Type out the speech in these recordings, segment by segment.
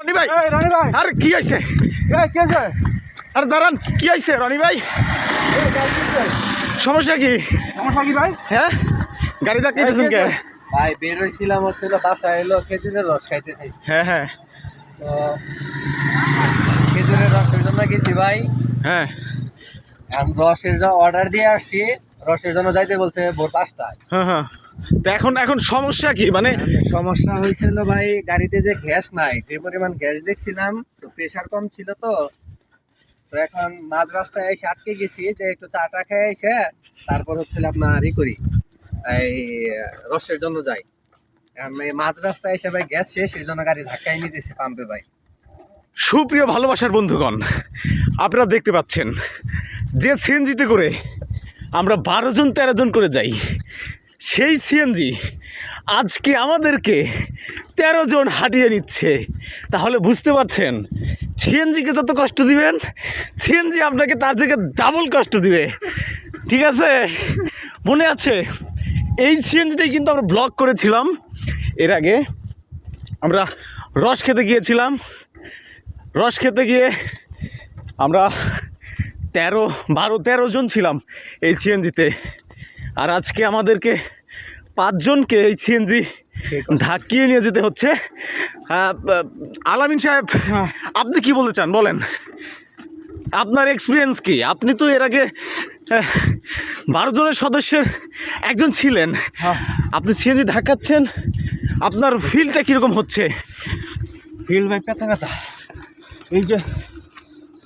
রনি ভাই। রনি ভাই। আরে কি আছে আরে দাঁড়ান কি আইছে রনি ভাই? সমস্যা কি? সমস্যা কি ভাই? হ্যাঁ? গাড়ি ধাক্কাইতেছেন কে ভাই বের হয়েছিলাম হচ্ছিল বাসায় এলো খেজুরের রস খাইতে চাইছি। হ্যাঁ হ্যাঁ। তো খেজুরের রসের জন্য গেছি ভাই। হ্যাঁ। রসের জন্য অর্ডার দিয়ে আসছি রসের জন্য যাইতে বলছে ভোর পাঁচটায়। হ্যাঁ হ্যাঁ। তো এখন এখন সমস্যা কি? মানে সমস্যা হয়েছিল ভাই গাড়িতে যে গ্যাস নাই যে পরিমাণ গ্যাস দেখছিলাম তো প্রেসার কম ছিল তো। তো এখন মাঝ রাস্তায় এসে আটকে গেছি যে একটু চাটা খেয়ে এসে তারপর হচ্ছিল আপনার ই করি এই রসের জন্য যাই। মাঝ রাস্তায় এসে ভাই গ্যাস শেষ এর জন্য গাড়ি ধাক্কাই নিতেছি পাম্পে ভাই। সুপ্রিয় ভালোবাসার বন্ধুগণ আপনারা দেখতে পাচ্ছেন যে সিএনজিতে করে আমরা বারো জন, তেরো জন করে যাই। সেই সিএনজি আজকে আমাদেরকে তেরো জন হাঁটিয়ে নিচ্ছে। তাহলে বুঝতে পারছেন, সিএনজিকে যত কষ্ট দিবেন, সিএনজি আপনাকে তার থেকে ডাবল কষ্ট দিবে। ঠিক আছে? মনে আছে, এই সিএনজিটাই কিন্তু আমরা ব্লক করেছিলাম। এর আগে আমরা রস খেতে গিয়েছিলাম। রস খেতে গিয়ে আমরা তেরো, বারো, তেরো জন ছিলাম এই সিএনজিতে। আর আজকে আমাদেরকে পাঁচজনকে এই সিএনজি ধাক্কিয়ে নিয়ে যেতে হচ্ছে। আলামিন সাহেব, আপনি কি বলতে চান? বলেন। আপনার এক্সপিরিয়েন্স কি? আপনি তো এর আগে বারো জনের সদস্যের একজন ছিলেন। আপনি সিএনজি ধাক্কাচ্ছেন। আপনার ফিলটা কীরকম হচ্ছে? ফিল ভাই পেতা পেতা এই যে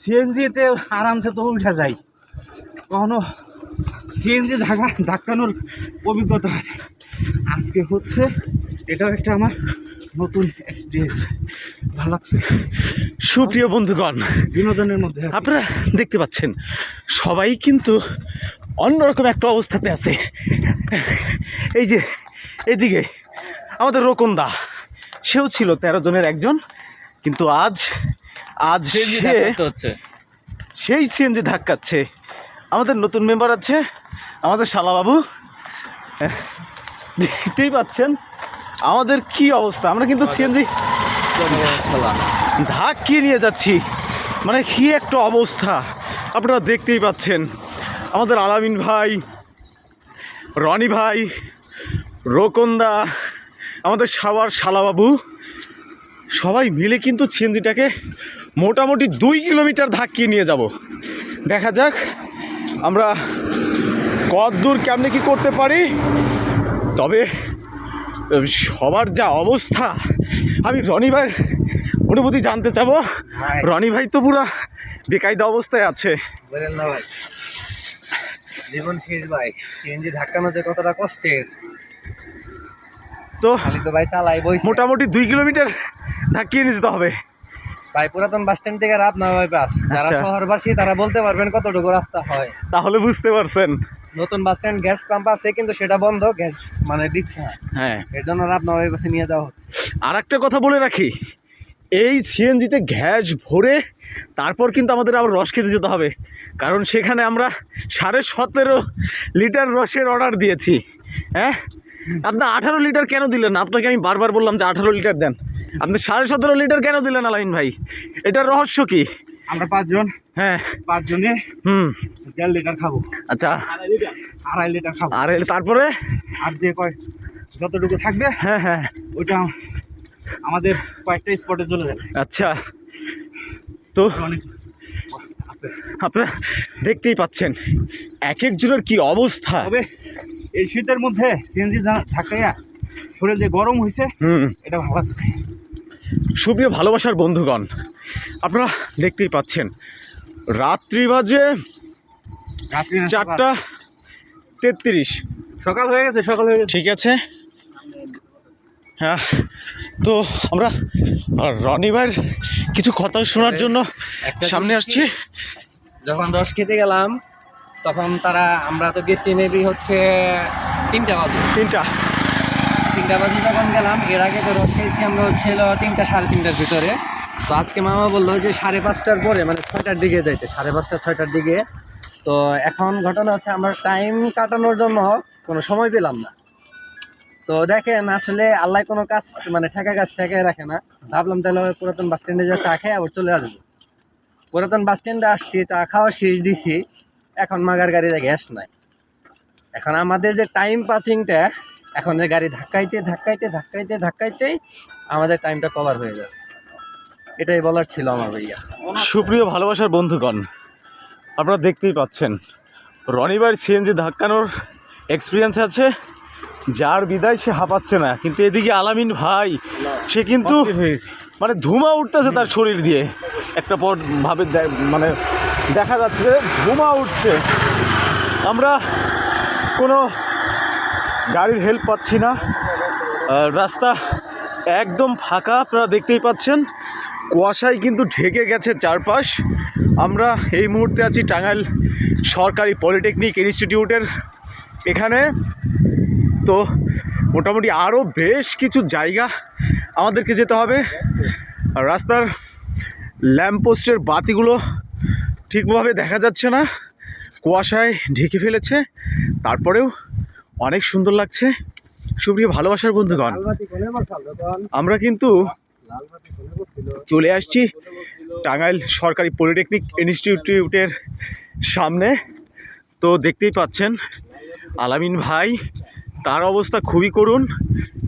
সিএনজিতে আরামসে তো উঠা যায়। কখনো সিএনজি ধাক্কা ধাক্কানোর অভিজ্ঞতা হয় আজকে হচ্ছে এটাও একটা আমার নতুন এক্সপিরিয়েন্স ভালো লাগছে। সুপ্রিয় বন্ধুগণ বিনোদনের মধ্যে আপনারা দেখতে পাচ্ছেন সবাই কিন্তু অন্যরকম একটা অবস্থাতে আছে। এই যে এদিকে আমাদের রোকনদা সেও ছিল তেরো জনের একজন কিন্তু আজ আজ সে হচ্ছে। সেই সিএনজি ধাক্কাচ্ছে। আমাদের নতুন মেম্বার আছে আমাদের শালাবাবু। দেখতেই পাচ্ছেন আমাদের কি অবস্থা। আমরা কিন্তু সিএনজি ধাক্কিয়ে নিয়ে যাচ্ছি। মানে কি একটা অবস্থা। আপনারা দেখতেই পাচ্ছেন আমাদের আলামিন ভাই রনি ভাই রোকন্দা আমাদের সাবার শালাবাবু। সবাই মিলে কিন্তু সিএনজিটাকে মোটামুটি দুই কিলোমিটার ধাক্কিয়ে নিয়ে যাব। দেখা যাক আমরা কত দূর কেমনে কি করতে পারি। তবে সবার যা অবস্থা আমি রনি ভাইয়ের অনুভূতি জানতে চাবো। রনি ভাই তো পুরা বেকায়দা অবস্থায় আছে। বলেন না ভাই। জীবন শেষ ভাই। সিএনজি ধাক্কানো যে কতটা কষ্টের। তো খালি তো ভাই চালাই মোটামুটি দুই কিলোমিটার ধাক্কিয়ে নিয়ে যেতে হবে। ভাই পুরাতন বাস স্ট্যান্ড থেকে রাত নয় বাস। যারা আচ্ছা। শহরবাসী তারা বলতে পারবেন কতটুকু রাস্তা হয়। তাহলে বুঝতে পারছেন। নতুন বাস স্ট্যান্ড গ্যাস পাম্প আছে কিন্তু সেটা বন্ধ গ্যাস মানে দিচ্ছে না। হ্যাঁ। এর জন্য রাত নয় বাসে নিয়ে যাওয়া হচ্ছে। আর একটা কথা বলে রাখি এই সিএনজিতে গ্যাস ভরে তারপর কিন্তু আমাদের আবার রস খেতে যেতে হবে। কারণ সেখানে আমরা সাড়ে সতেরো লিটার রসের অর্ডার দিয়েছি। হ্যাঁ? আপনি আঠারো লিটার কেন দিলেন আপনাকে আমি বারবার বললাম যে আঠারো লিটার দেন। আপনি সাড়ে সতেরো লিটার কেন দিলেন আলাইন ভাই? এটার রহস্য কি? আমরা পাঁচজন। হ্যাঁ। পাঁচজনে হুম। দেড় লিটার খাব। আচ্ছা। আড়াই লিটার খাব। আর এ- তারপরে? আর যে কয় যতটুকু থাকবে হ্যাঁ হ্যাঁ। ওইটা আমাদের কয়েকটা স্পটে চলে যাবে। আচ্ছা। তো অনেক আপনারা দেখতেই পাচ্ছেন এক একজনের কি অবস্থা? এই শীতের মধ্যে সিএনজি ধাক্কাইয়া শরীর যে গরম হয়েছে হুম। এটা ভালো লাগছে। সুপ্রিয় ভালোবাসার বন্ধুগণ আপনারা দেখতেই পাচ্ছেন রাত্রি বাজে চারটা তেত্রিশ। সকাল। হয়ে গেছে সকাল হয়ে গেছে। ঠিক আছে? হ্যাঁ তো আমরা রনি ভাইয়ের কিছু কথা শোনার জন্য সামনে আসছি। যখন রস খেতে গেলাম তখন তারা আমরা তো গেছি মেবি হচ্ছে তিনটা বাজে। তিনটা। তিনটা বাজে যখন গেলাম। এর আগে তো রস খাইছি আমরা হচ্ছিল তিনটা সাড়ে তিনটার ভিতরে। তো আজকে মামা বলল যে সাড়ে পাঁচটার পরে মানে ছয়টার দিকে যাইতে, সাড়ে পাঁচটা, ছয়টার দিকে। তো এখন ঘটনা হচ্ছে আমরা টাইম কাটানোর জন্য কোনো সময় পেলাম না। তো দেখেন আসলে আল্লাহ কোনো কাজ মানে ঠেকা কাজ ঠেকায় রাখে না। ভাবলাম তাহলে পুরাতন বাস স্ট্যান্ডে যা চা খেয়ে আবার চলে আসব। পুরাতন বাস স্ট্যান্ডে আসছি, চা খাওয়া শেষ দিছি। এখন মাগার গাড়িতে গ্যাস নাই। এখন আমাদের যে টাইম পাচিংটা এখন যে গাড়ি ধাক্কাইতে ধাক্কাইতে ধাক্কাইতে ধাক্কাইতেই আমাদের টাইমটা কভার হয়ে যাবে এটাই বলার ছিল আমার ভাইয়া। সুপ্রিয় ভালোবাসার বন্ধুগণ আপনারা দেখতেই পাচ্ছেন রনিবার সিএনজি ধাক্কানোর এক্সপিরিয়েন্স আছে যার বিদায় সে হাঁপাচ্ছে না কিন্তু এদিকে আলামিন ভাই সে কিন্তু। মানে ধুমা উঠতেছে তার শরীর দিয়ে। একটা পর ভাবে মানে দেখা যাচ্ছে ধুমা উঠছে। আমরা কোনো গাড়ির হেল্প পাচ্ছি না। রাস্তা একদম ফাঁকা, আপনারা দেখতেই পাচ্ছেন। কুয়াশায় কিন্তু ঢেকে গেছে চারপাশ। আমরা এই মুহূর্তে আছি টাঙ্গাইল সরকারি পলিটেকনিক ইনস্টিটিউটের এখানে। তো মোটামুটি আরও বেশ কিছু জায়গা আমাদেরকে যেতে হবে। রাস্তার ল্যাম্পপোস্টের বাতিগুলো ঠিকভাবে দেখা যাচ্ছে না। কুয়াশায় ঢেকে ফেলেছে। তারপরেও অনেক সুন্দর লাগছে। সুপ্রিয় ভালোবাসার বন্ধুগণ আমরা কিন্তু চলে আসছি টাঙ্গাইল সরকারি পলিটেকনিক ইনস্টিটিউটের সামনে। তো দেখতেই পাচ্ছেন আলামিন ভাই তার অবস্থা খুবই করুণ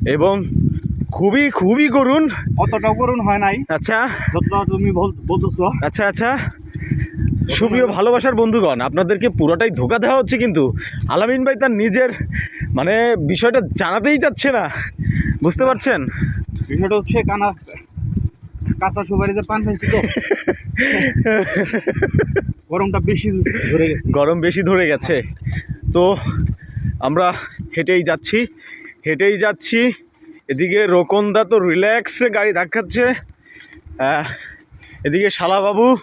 এবং খুবই খুবই করুণ। অতটাও করুন হয় নাই। আচ্ছা। তুমি বল- বলতেছো। আচ্ছা আচ্ছা। সুপ্রিয় ভালোবাসার বন্ধুগণ আপনাদেরকে পুরোটাই ধোকা দেওয়া হচ্ছে কিন্তু আলামিন ভাই তার নিজের মানে বিষয়টা জানাতেই যাচ্ছে না। বুঝতে পারছেন? বিষয়টা হচ্ছে কানা কাঁচা সুপারিতে পান খাইছি তো। গরমটা বেশি ধরে গেছে। গরম বেশি ধরে গেছে। তো আমরা হেঁটেই যাচ্ছি হেঁটেই যাচ্ছি। এদিকে রোকনদা তো রিল্যাক্সে গাড়ি ধাক্কাচ্ছে। আহ, এদিকে শালাবাবু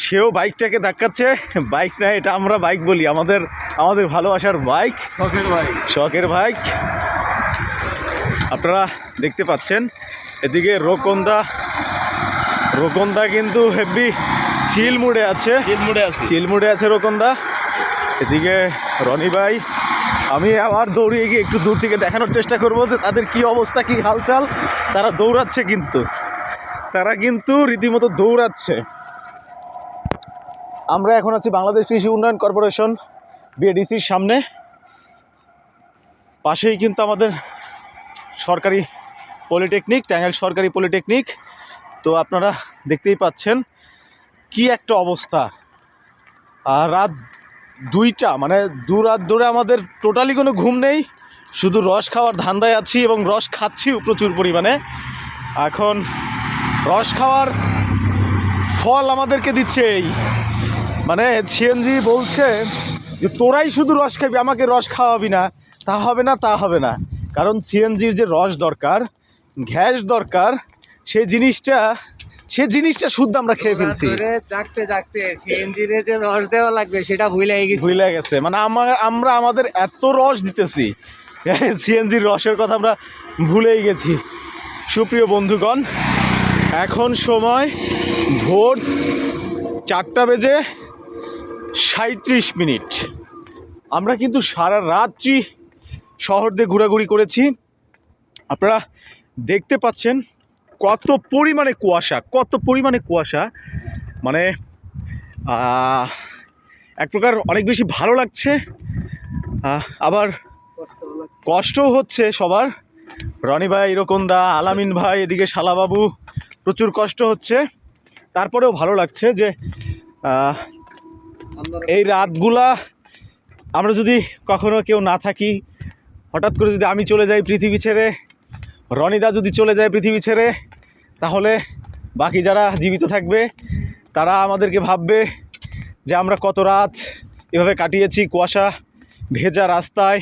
সেও বাইকটাকে ধাক্কাচ্ছে। বাইক না এটা আমরা বাইক বলি। আমাদের আমাদের ভালোবাসার বাইক। শখের বাইক। শখের বাইক। আপনারা দেখতে পাচ্ছেন এদিকে রোকনদা। রোকনদা কিন্তু হেভি চিল মুডে আছে। মুড়ে আছে। চিলমুড়ে আছে রোকনদা। এদিকে রনি ভাই আমি আবার দৌড়িয়ে গিয়ে একটু দূর থেকে দেখানোর চেষ্টা করব যে তাদের কি অবস্থা কি হালচাল। তারা দৌড়াচ্ছে কিন্তু। তারা কিন্তু রীতিমতো দৌড়াচ্ছে। আমরা এখন আছি বাংলাদেশ কৃষি উন্নয়ন কর্পোরেশন বিএডিসির সামনে। পাশেই কিন্তু আমাদের সরকারি পলিটেকনিক টাঙ্গাইল সরকারি পলিটেকনিক। তো আপনারা দেখতেই পাচ্ছেন কি একটা অবস্থা। আর রাত দুইটা মানে দু রাত ধরে আমাদের টোটালি কোনো ঘুম নেই, শুধু রস খাওয়ার ধান্দায় আছি এবং রস খাচ্ছিও প্রচুর পরিমাণে। এখন রস খাওয়ার ফল আমাদেরকে দিচ্ছে এই মানে সিএনজি বলছে যে তোরাই শুধু রস খাবি আমাকে রস খাওয়াবি না। তা হবে না তা হবে না। কারণ সিএনজির যে রস দরকার গ্যাস দরকার সেই জিনিসটা সে জিনিসটা শুদ্ধ আমরা খেয়ে ফেলছি। জাগতে জাগতে সিএনজি রে যে রস দেওয়া লাগবে সেটা ভুলে গেছি। ভুলে গেছে। মানে আমার আমরা আমাদের এত রস দিতেছি সিএনজির রসের কথা আমরা ভুলেই গেছি। সুপ্রিয় বন্ধুগণ এখন সময় ভোর চারটা বেজে সাঁত্রিশ মিনিট। আমরা কিন্তু সারা রাত্রি শহর দিয়ে ঘোরাঘুরি করেছি। আপনারা দেখতে পাচ্ছেন কত পরিমাণে কুয়াশা, কত পরিমাণে কুয়াশা। মানে এক প্রকার অনেক বেশি ভালো লাগছে। আবার কষ্টও হচ্ছে সবার। রনি ভাই ইরকন্দা আলামিন ভাই, এদিকে শালাবাবু, প্রচুর কষ্ট হচ্ছে। তারপরেও ভালো লাগছে যে এই রাতগুলা আমরা যদি কখনো কেউ না থাকি, হঠাৎ করে যদি আমি চলে যাই পৃথিবী ছেড়ে, রনিদা যদি চলে যায় পৃথিবী ছেড়ে, তাহলে বাকি যারা জীবিত থাকবে, তারা আমাদেরকে ভাববে যে আমরা কত রাত এভাবে কাটিয়েছি কুয়াশা, ভেজা রাস্তায়,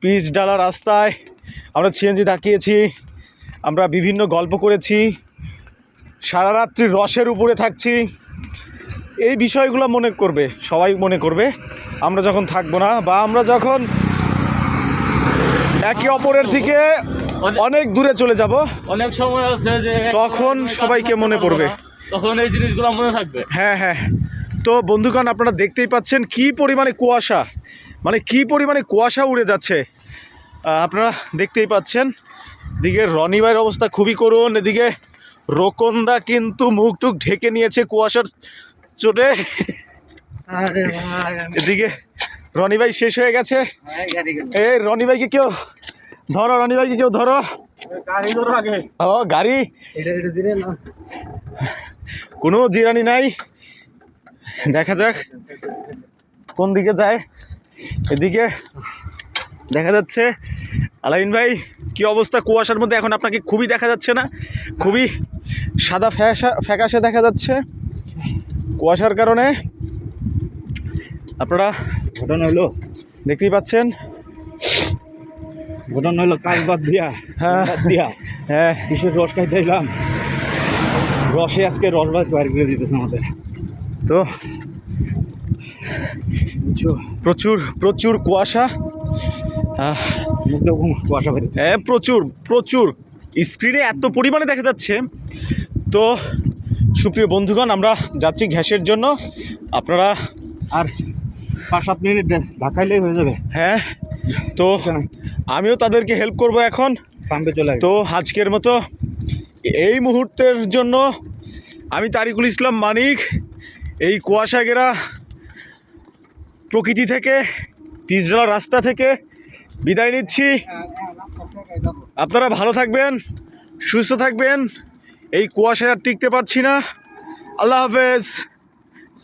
পিচ ডালা রাস্তায়, আমরা সিএনজি তাকিয়েছি আমরা বিভিন্ন গল্প করেছি, সারা রাত্রি রসের উপরে থাকছি এই বিষয়গুলো মনে করবে সবাই মনে করবে। আমরা যখন থাকব না বা আমরা যখন একে অপরের থেকে অনেক দূরে চলে যাব অনেক সময় আছে যে তখন সবাইকে মনে পড়বে। তখন এই জিনিসগুলো মনে থাকবে। হ্যাঁ হ্যাঁ। তো বন্ধুগণ আপনারা দেখতেই পাচ্ছেন কি পরিমাণে কুয়াশা। মানে কি পরিমাণে কুয়াশা উড়ে যাচ্ছে। আপনারা দেখতেই পাচ্ছেন এদিকে রনি ভাইয়ের অবস্থা খুবই করুন এদিকে রোকন্দা কিন্তু মুখ টুক ঢেকে নিয়েছে কুয়াশার চোটে। এদিকে রনি ভাই শেষ হয়ে গেছে। এই রনি ভাইকে কেউ ধরো রনি ভাইকে কেউ ধরো। ও গাড়ি। কোনো জিরানি নাই। দেখা যাক কোন দিকে যায়। এদিকে দেখা যাচ্ছে। আলাইন ভাই কি অবস্থা? কুয়াশার মধ্যে এখন আপনাকে খুবই দেখা যাচ্ছে না। খুবই সাদা ফ্যাসা ফ্যাকাশে দেখা যাচ্ছে। কুয়াশার কারণে আপনারা ঘটনা হলো। দেখতেই পাচ্ছেন। ঘটনা হলো কাজ বাদ দিয়া হ্যাঁ। দিয়া। হ্যাঁ। বিশেষ রস খাইতে এলাম রসে আজকে রস বাদ বাইরে করে দিতেছে আমাদের। তো প্রচুর প্রচুর কুয়াশা। কুয়াশা হ্যাঁ প্রচুর প্রচুর। স্ক্রিনে এত পরিমাণে দেখা যাচ্ছে। তো সুপ্রিয় বন্ধুগণ আমরা যাচ্ছি ঘ্যাসের জন্য। আপনারা আর পাঁচ সাত মিনিট ঢাকাইলেই হয়ে যাবে। হ্যাঁ তো আমিও তাদেরকে হেল্প করব এখন। পাম্পে চলে তো আজকের মতো এই মুহূর্তের জন্য আমি তারিকুল ইসলাম মানিক এই কুয়াশা ঘেরা প্রকৃতি থেকে পিছড়া রাস্তা থেকে বিদায় নিচ্ছি। আপনারা ভালো থাকবেন সুস্থ থাকবেন। এই কুয়াশায় আর টিকতে পারছি না। আল্লাহ হাফেজ।